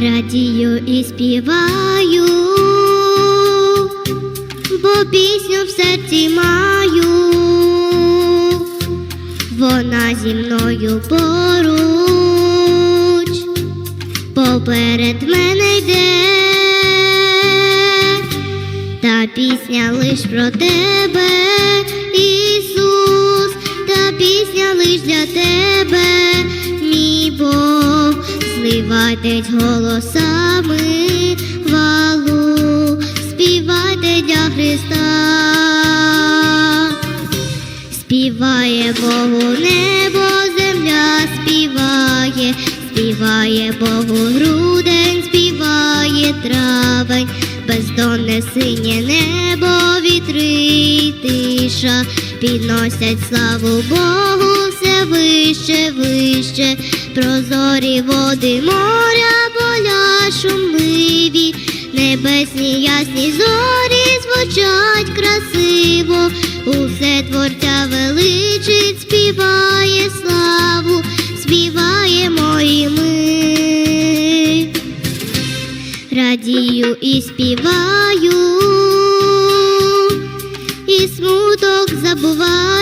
радію і співаю, бо пісню в серці маю, вона зі мною поруч, поперед мене йде, та пісня лиш про тебе, Ісус, та пісня лиш для тебе, зливайтесь голосами валу, співайте для Христа. Співає Богу небо, земля співає, співає Богу грудень, співає травень, бездонне синє небо, вітри тиша, підносять славу Богу вище, вище, прозорі води моря, поля шумливі, небесні ясні зорі звучать красиво, усе творця величить, співає славу, співаємо і ми, радію і співаю, і смуток забуваю,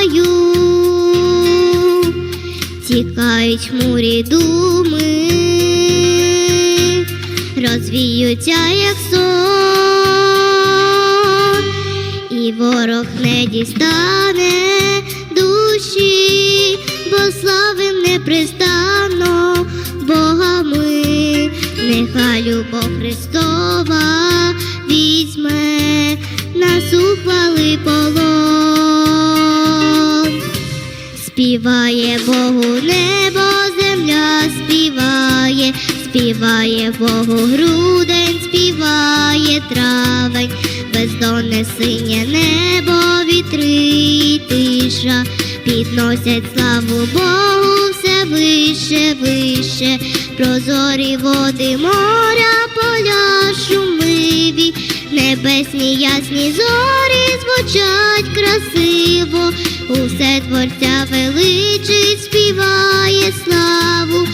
тікають хмурі думи, розвіються, як сон, і ворог не дістане душі, бо славим непристанно Бога ми, нехай любов Христова візьме нас у полон. Співає Богу небо, земля співає, співає Богу грудень, співає травень, бездонне синє небо, вітри й тиша, підносять славу Богу все вище, вище, прозорі води моря, небесні ясні зорі звучать красиво, усе творця величить, співає славу,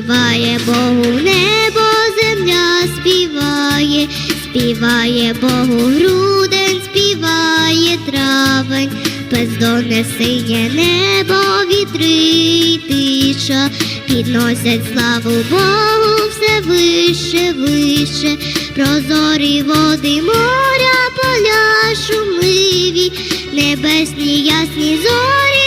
Співає Богу небо, земля співає, співає Богу грудень, співає травень, бездонне синє небо, вітри тиша, підносять славу Богу все вище, вище, прозорі води моря, поля шумливі, небесні ясні зорі